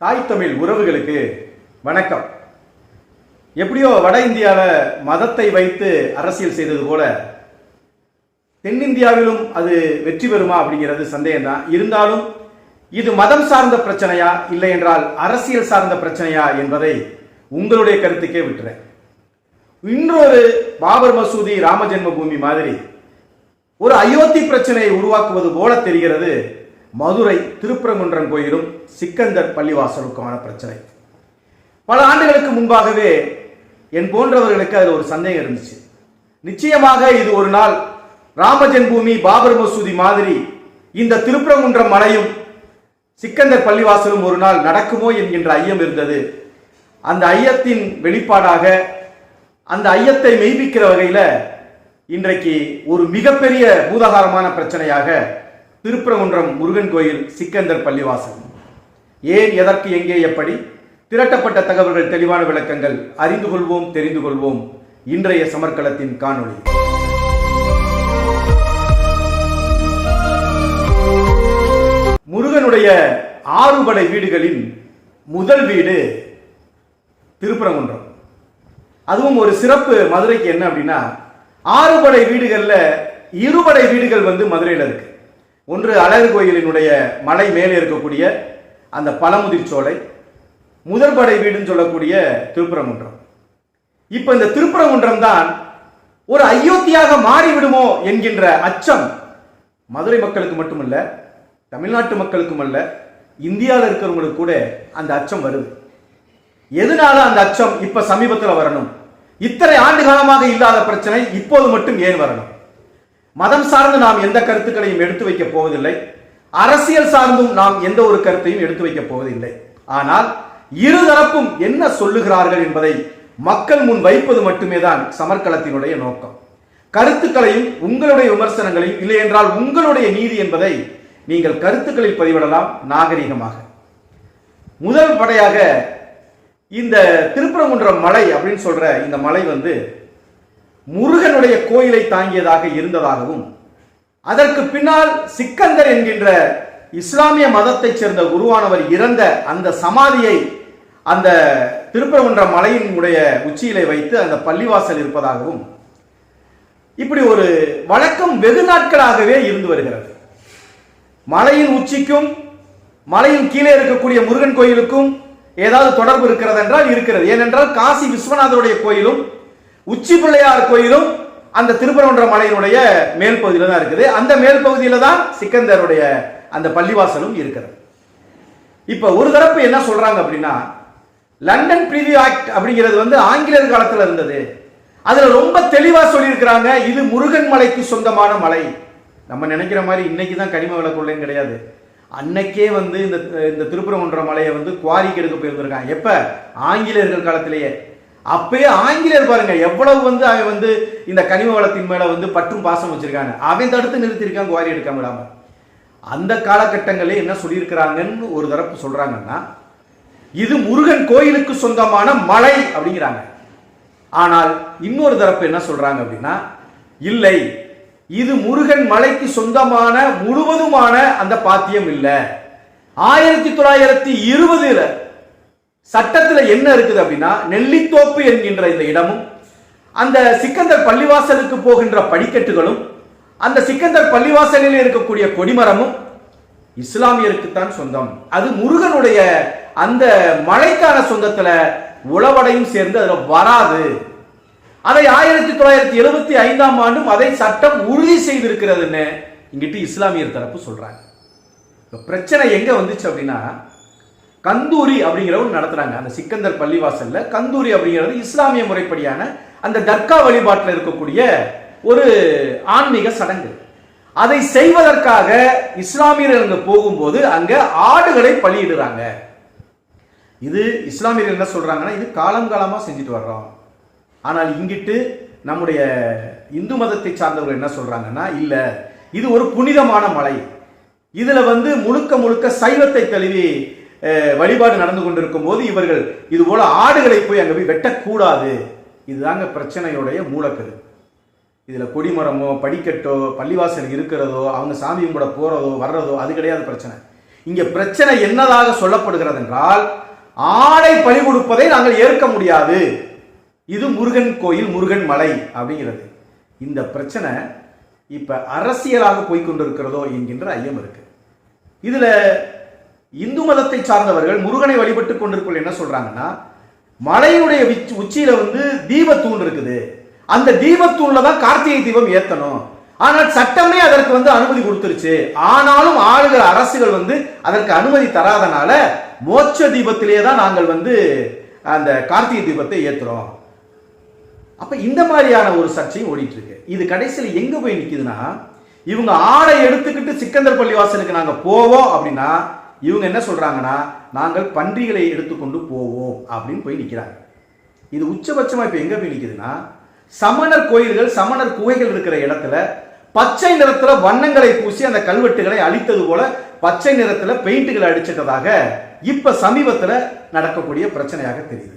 தாய் தமிழ் உறவுகளுக்கு வணக்கம். எப்படியோ வட இந்தியாவில் மதத்தை வைத்து அரசியல் செய்தது போல தென்னிந்தியாவிலும் அது வெற்றி பெறுமா அப்படிங்கிறது சந்தேகம் தான் இருந்தாலும் இது மதம் சார்ந்த பிரச்சனையா இல்லை என்றால் அரசியல் சார்ந்த பிரச்சனையா என்பதை உங்களுடைய கருத்துக்கே விட்டுறேன். இன்னொரு பாபர் மசூதி ராம ஜென்மபூமி மாதிரி ஒரு அயோத்தி பிரச்சனையை உருவாக்குவது போல தெரிகிறது மதுரை திருப்பரங்குன்றம் கோயிலும் சிக்கந்தர் பள்ளிவாசலுக்குமான பிரச்சனை. பல ஆண்டுகளுக்கு முன்பாகவே என் போன்றவர்களுக்கு அதில் ஒரு சந்தேகம் இருந்துச்சு. நிச்சயமாக இது ஒரு நாள் ராமஜென்பூமி பாபர் மசூதி மாதிரி இந்த திருப்பரங்குன்றம் மலையும் சிக்கந்தர் பள்ளிவாசலும் ஒரு நாள் நடக்குமோ என்கின்ற ஐயம் இருந்தது. அந்த ஐயத்தின் வெளிப்பாடாக அந்த ஐயத்தை மெய்ப்பிக்கிற வகையில் இன்றைக்கு ஒரு மிகப்பெரிய பூதகாரமான பிரச்சனையாக திருப்பரங்குன்றம் முருகன் கோயில் சிக்கந்தர் பள்ளிவாசல். ஏன் எதற்கு எங்கே எப்படி? திரட்டப்பட்ட தகவல்கள் தெளிவான விளக்கங்கள் அறிந்து கொள்வோம் தெரிந்து கொள்வோம். இன்றைய சமர்க்களத்தின் காணொளி. முருகனுடைய ஆறுபடை வீடுகளின் முதல் வீடு திருப்பரங்குன்றம். அதுவும் ஒரு சிறப்பு மதுரைக்கு என்ன அப்படின்னா ஆறுபடை வீடுகளில் இருபடை வீடுகள் வந்து மதுரையில் இருக்கு. ஒன்று அழகு கோயிலினுடைய மலை மேலே இருக்கக்கூடிய அந்த பழமுதிர் சோலை முதல் படை வீடுன்னு சொல்லக்கூடிய திருப்பரங்குன்றம். இப்போ இந்த திருப்பரங்குன்றம் தான் ஒரு அயோத்தியாக மாறிவிடுமோ என்கின்ற அச்சம் மதுரை மக்களுக்கு மட்டுமல்ல தமிழ்நாட்டு மக்களுக்கும் அல்ல இந்தியாவில் இருக்கிறவங்களுக்கு கூட அந்த அச்சம் வருது. எதனால அந்த அச்சம் இப்ப சமீபத்தில் வரணும்? இத்தனை ஆண்டு காலமாக இல்லாத பிரச்சனை இப்போது மட்டும் ஏன் வரணும்? மதம் சார்ந்து நாம் எந்த கருத்துக்களையும் எடுத்து வைக்க போவதில்லை. அரசியல் சார்ந்தும் நாம் எந்த ஒரு கருத்தையும் எடுத்து வைக்க போவதில்லை. ஆனால் இருதரப்பும் என்ன சொல்லுகிறார்கள் என்பதை மக்கள் முன் வைப்பது மட்டுமே தான் சமர்க்களத்தினுடைய நோக்கம். கருத்துக்களையும் உங்களுடைய விமர்சனங்களையும் இல்லை என்றால் உங்களுடைய நீதி என்பதை நீங்கள் கருத்துக்களில் பதிவிடலாம் நாகரிகமாக. முதல் படையாக இந்த திருப்பரங்குன்றம் மலை அப்படின்னு சொல்ற இந்த மலை வந்து முருகனுடைய கோயிலை தாங்கியதாக இருந்ததாகவும் அதற்கு பின்னால் சிக்கந்தர் என்கின்ற இஸ்லாமிய மதத்தைச் சேர்ந்த குருவானவர் இறந்த அந்த சமாதியை அந்த திருப்பரங்குன்ற மலையினுடைய உச்சியிலே வைத்து அந்த பள்ளிவாசல் இருப்பதாகவும் இப்படி ஒரு வழக்கம் வெகு நாட்களாகவே இருந்து வருகிறது. மலையின் உச்சிக்கும் மலையின் கீழே இருக்கக்கூடிய முருகன் கோயிலுக்கும் ஏதாவது தொடர்பு இருக்கிறது என்றால் இருக்கிறது. ஏனென்றால் காசி விஸ்வநாதருடைய கோயிலும் உச்சி பிள்ளையார் கோயிலும் அந்த திருப்பரங்குன்ற மலையினுடைய மேல் பகுதியில் தான் இருக்குது. அந்த மேல் பகுதியில் தான் சிக்கந்தருடைய அந்த பள்ளிவாசலும் இருக்கிறது. இப்போ ஒரு தரப்பு என்ன சொல்றாங்க அப்படின்னா லண்டன் பிரிவியூ ஆக்ட் அப்படிங்கிறது வந்து ஆங்கிலேயர் காலத்தில் இருந்தது. அதுல ரொம்ப தெளிவா சொல்லியிருக்கிறாங்க இது முருகன் மலைக்கு சொந்தமான மலை. நம்ம நினைக்கிற மாதிரி இன்னைக்கு தான் கனிம விளக்குள்ளேயும் கிடையாது. அன்னைக்கே வந்து இந்த இந்த திருப்பரங்குன்ற மலையை வந்து குவாரிக்கு எடுக்க போயிருந்திருக்காங்க. எப்ப? ஆங்கிலேயர்கள் காலத்திலேயே. அப்பயே ஆங்கிலேயர் பாருங்க எவ்வளவு வந்து அவன் வந்து இந்த கனிம வளத்தின் மேல வந்து பற்றும் பாசம் வச்சிருக்காங்க அவன் தடுத்து நிறுத்திருக்கான் குவாரி எடுக்க விடாம. அந்த காலகட்டங்களே என்ன சொல்லியிருக்கிறாங்கன்னு ஒரு தரப்பு சொல்றாங்கன்னா இது முருகன் கோயிலுக்கு சொந்தமான மலை அப்படிங்கிறாங்க. ஆனால் இன்னொரு தரப்பு என்ன சொல்றாங்க அப்படின்னா இல்லை இது முருகன் மலைக்கு சொந்தமான முழுவதுமான அந்த பாத்தியம் இல்லை. ஆயிரத்தி தொள்ளாயிரத்தி இருபதுல சட்டத்தில் என்ன இருக்குது அப்படின்னா நெல்லித்தோப்பு என்கின்ற இந்த இடமும் அந்த சிக்கந்தர் பள்ளிவாசலுக்கு போகின்ற படிக்கட்டுகளும் அந்த சிக்கந்தர் பள்ளிவாசலில் இருக்கக்கூடிய கொடிமரமும் இஸ்லாமியருக்குத்தான் சொந்தம். அது முருகனுடைய அந்த மலைக்கான சொந்தத்துல உளவடையும் சேர்ந்து அதுல வராது. அதை ஆயிரத்தி தொள்ளாயிரத்தி எழுபத்தி ஐந்தாம் ஆண்டும் அதை சட்டம் உறுதி செய்திருக்கிறதுன்னு இங்கிட்டு இஸ்லாமியர் தரப்பு சொல்றாங்க. பிரச்சனை எங்க வந்துச்சு அப்படின்னா கந்தூரி அப்படிங்கிறவங்க நடத்துறாங்க. அந்த சிக்கந்தர் பள்ளிவாசல்ல கந்தூரி அப்படிங்கிறது இஸ்லாமிய முறைப்படியான அந்த தர்கா வழிபாட்டில் இருக்கக்கூடிய ஒரு ஆன்மீக சடங்கு. அதை செய்வதற்காக இஸ்லாமியர்கள் அங்கே போகும்போது அங்க ஆடுகளை பலியிடுறாங்க. இது இஸ்லாமியர்கள் என்ன சொல்றாங்கன்னா இது காலம் காலமா செஞ்சுட்டு வர்றோம். ஆனால் இங்கிட்டு நம்முடைய இந்து மதத்தை சார்ந்தவர்கள் என்ன சொல்றாங்கன்னா இல்லை இது ஒரு புனிதமான மலை. இதுல வந்து முழுக்க முழுக்க சைவத்தை தழுவி வழிபாடு நடந்து கொண்டிருக்கும் போது இவர்கள் இது போல ஆடுகளை போய் அங்கே போய் வெட்டக்கூடாது. இதுதாங்க பிரச்சனையுடைய மூலக்கரு. இதில் கொடிமரமோ படிக்கட்டோ பள்ளிவாசல் இருக்கிறதோ அவங்க சாமி கும்பிட போகிறதோ வர்றதோ அது கிடையாது பிரச்சனை. இங்கே பிரச்சனை என்னதாக சொல்லப்படுகிறது என்றால் ஆடை பலி கொடுப்பதை நாங்கள் ஏற்க முடியாது. இது முருகன் கோயில் முருகன் மலை அப்படிங்கிறது. இந்த பிரச்சனை இப்போ அரசியலாக போய்கொண்டிருக்கிறதோ என்கின்ற ஐயம் இருக்கு. இதில் இந்து மதத்தை சார்ந்தவர்கள் முருகனை வழிபட்டு கொண்டிருப்பவர்கள் என்ன சொல்றாங்கன்னா மலையினுடைய உச்சியில வந்து தீபத்தூண் இருக்குது. அந்த தீபத்தூண்ல தான் கார்த்திகை தீபம் ஏத்தணும். ஆனால் சட்டமே அதற்கு வந்து அனுமதி கொடுத்துருச்சு. ஆனாலும் ஆளுகிற அரசுகள் வந்து அதற்கு அனுமதி தராதனால மோட்ச தீபத்திலேயே தான் நாங்கள் வந்து அந்த கார்த்திகை தீபத்தை ஏத்துறோம். அப்ப இந்த மாதிரியான ஒரு சர்ச்சையும் ஓடிட்டு இருக்கு இது கடைசியில் எங்க போய் நிக்குதுன்னா இவங்க ஆடை எடுத்துக்கிட்டு சிக்கந்தர் பள்ளிவாசலுக்கு நாங்க போவோம் அப்படின்னா இவங்க என்ன சொல்கிறாங்கன்னா நாங்கள் பன்றிகளை எடுத்துக்கொண்டு போவோம் அப்படின்னு போய் நிற்கிறாங்க இது உச்சபட்சமாக இப்போ எங்கே போய் நிற்கிதுன்னா சமணர் கோயில்கள் சமணர் குகைகள் இருக்கிற இடத்துல பச்சை நிறத்தில் வண்ணங்களை பூசி அந்த கல்வெட்டுகளை அழித்தது போல பச்சை நிறத்தில் பெயிண்ட்டுகளை அடிச்சிட்டதாக இப்போ சமீபத்தில் நடக்கக்கூடிய பிரச்சனையாக தெரியுது.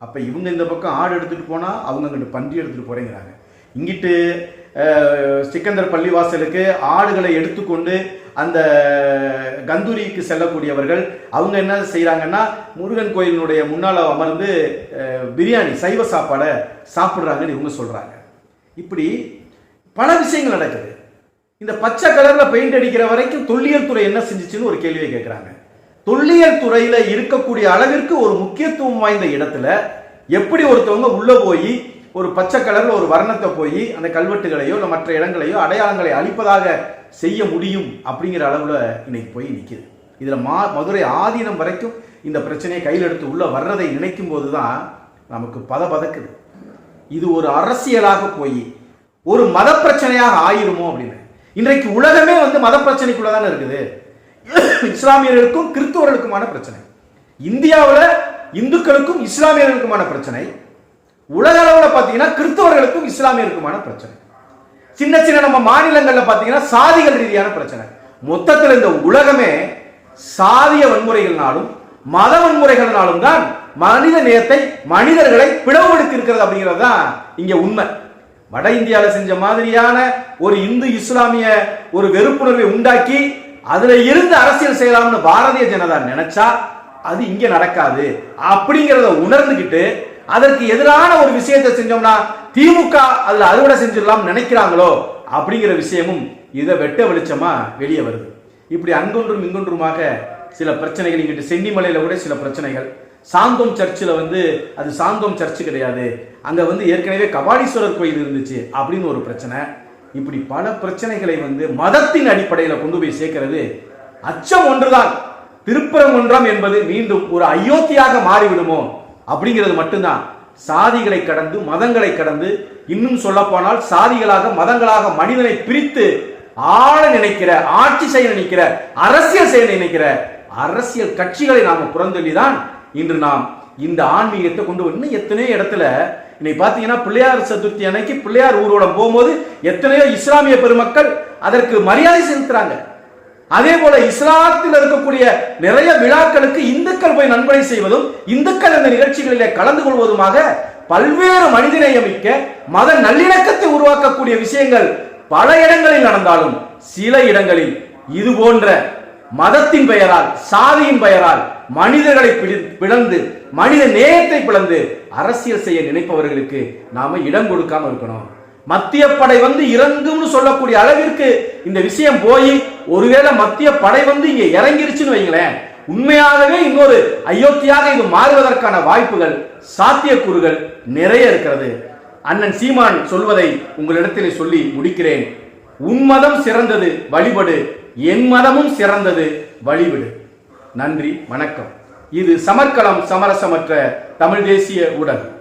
அப்போ இவங்க இந்த பக்கம் ஆடு எடுத்துகிட்டு போனால் அவங்க அங்கிட்டு பன்றி எடுத்துகிட்டு போகிறேங்கிறாங்க இங்கிட்டு சிக்கந்தர் பள்ளிவாசலுக்கு ஆடுகளை எடுத்துக்கொண்டு அந்த கந்தூரிக்கு செல்லக்கூடியவர்கள் அவங்க என்ன செய்கிறாங்கன்னா முருகன் கோயிலினுடைய முன்னால் அமர்ந்து பிரியாணி சைவ சாப்பாடை சாப்பிட்றாங்கன்னு இவங்க சொல்கிறாங்க இப்படி பல விஷயங்கள் நடக்குது. இந்த பச்சை கலரில் பெயிண்ட் அடிக்கிற வரைக்கும் தொல்லியல் துறை என்ன செஞ்சுச்சுன்னு ஒரு கேள்வியை கேட்குறாங்க தொல்லியல் துறையில் இருக்கக்கூடிய அளவிற்கு ஒரு முக்கியத்துவம் வாய்ந்த இடத்துல எப்படி ஒருத்தவங்க உள்ளே போய் ஒரு பச்சை கலரில் ஒரு வர்ணத்தை போய் அந்த கல்வெட்டுகளையோ இல்லை மற்ற இடங்களையோ அடையாளங்களை அழிப்பதாக செய்ய முடியும் அப்படிங்கிற அளவில் இன்னைக்கு போய் நிற்கிது இதில் மா மதுரை ஆதீனம் வரைக்கும் இந்த பிரச்சனையை கையில் எடுத்து உள்ளே வர்றதை நினைக்கும் போது தான் நமக்கு பத பதக்குது. இது ஒரு அரசியலாக போய் ஒரு மத பிரச்சனையாக ஆயிருமோ அப்படின்னு. இன்றைக்கு உலகமே வந்து மத பிரச்சனைக்குள்ள தானே இருக்குது. இஸ்லாமியர்களுக்கும் கிறிஸ்தவர்களுக்குமான பிரச்சனை. இந்தியாவில் இந்துக்களுக்கும் இஸ்லாமியர்களுக்குமான பிரச்சனை. உலக அளவில் பார்த்தீங்கன்னா கிறிஸ்தவர்களுக்கும் இஸ்லாமியருக்குமான பிரச்சனை. சின்ன சின்ன நம்ம மாநிலங்களில் பார்த்தீங்கன்னா சாதிகள் ரீதியான பிரச்சனை. மொத்தத்தில் இந்த உலகமே சாதிய வன்முறைகள்னாலும் மத வன்முறைகள்னாலும் தான் மனித நேயத்தை மனிதர்களை பிளவுபடுத்தி இருக்கிறது அப்படிங்கிறது தான் இங்க உண்மை. வட இந்தியாவில் செஞ்ச மாதிரியான ஒரு இந்து இஸ்லாமிய ஒரு வெறுப்புணர்வை உண்டாக்கி அதுல இருந்து அரசியல் செய்யலாம்னு பாரதிய ஜனதா நினைச்சா அது இங்க நடக்காது. அப்படிங்கிறத உணர்ந்துகிட்டு அதற்கு எதிரான ஒரு விஷயத்தை செஞ்சோம்னா திமுக அதுல அறுவடை செஞ்சிடலாம் நினைக்கிறாங்களோ? அப்படிங்கிற விஷயமும் இதை வெட்ட வெளிச்சமா வெளியே வருது. இப்படி அங்கொன்றும் இங்கொன்றுமாக சில பிரச்சனைகள் இங்கிட்டு சென்னிமலையில கூட சில பிரச்சனைகள். சாந்தோம் சர்ச்சில் வந்து அது சாந்தோம் சர்ச்சு கிடையாது. அங்கே வந்து ஏற்கனவே கபாலீஸ்வரர் கோயில் இருந்துச்சு அப்படின்னு ஒரு பிரச்சனை. இப்படி பல பிரச்சனைகளை வந்து மதத்தின் அடிப்படையில் கொண்டு போய் சேர்க்கிறது அச்சம் ஒன்றுதான். திருப்பரங்குன்றம் என்பது மீண்டும் ஒரு அயோத்தியாக மாறிவிடுமோ? அப்படிங்கிறது மட்டும்தான். சாதிகளை கடந்து மதங்களை கடந்து இன்னும் சொல்லப்போனால் சாதிகளாக மதங்களாக மனிதனை பிரித்து ஆள நினைக்கிற ஆட்சி செய்ய நினைக்கிற அரசியல் செய்ய நினைக்கிற அரசியல் கட்சிகளை நாம புறந்தள்ளிதான் இன்று நாம் இந்த ஆன்மீகத்தை கொண்டு வந்து இன்னும் எத்தனையோ இடத்துல இன்னைக்கு பாத்தீங்கன்னா பிள்ளையார் சதுர்த்தி அன்னைக்கு பிள்ளையார் ஊர்வலம் போகும்போது எத்தனையோ இஸ்லாமிய பெருமக்கள் அதற்கு மரியாதை செலுத்துறாங்க. அதே போல இஸ்லாத்தில் இருக்கக்கூடிய நிறைய விழாக்களுக்கு இந்துக்கள் போய் நன்கொடை செய்வதும் இந்துக்கள் அந்த நிகழ்ச்சிகளிலே கலந்து கொள்வதுமாக பல்வேறு மனிதநேயமிக்க மத நல்லிணக்கத்தை உருவாக்கக்கூடிய விஷயங்கள் பல இடங்களில் நடந்தாலும் சில இடங்களில் இது போன்ற மதத்தின் பெயரால் சாதியின் பெயரால் மனிதர்களை பிளந்து மனித நேயத்தை பிளந்து அரசியல் செய்ய நினைப்பவர்களுக்கு நாம இடம் கொடுக்காம இருக்கணும். மத்திய படை வந்து இறங்கும்னு சொல்லக்கூடிய அளவிற்கு இந்த விஷயம் போய் ஒருவேளை மத்திய படை வந்து இங்க இறங்கிருச்சுன்னு வைங்களேன் உண்மையாகவே இன்னொரு அயோத்தியாக இது மாறுவதற்கான வாய்ப்புகள் சாத்தியக்கூறுகள் நிறைய இருக்கிறது. அண்ணன் சீமான் சொல்வதை உங்களிடத்தில் சொல்லி முடிக்கிறேன். உன் மதம் சிறந்தது வழிபடு. என் மதமும் சிறந்தது வழிவிடு. நன்றி வணக்கம். இது சமர்க்களம் சமரசமற்ற தமிழ் தேசிய ஊடகம்.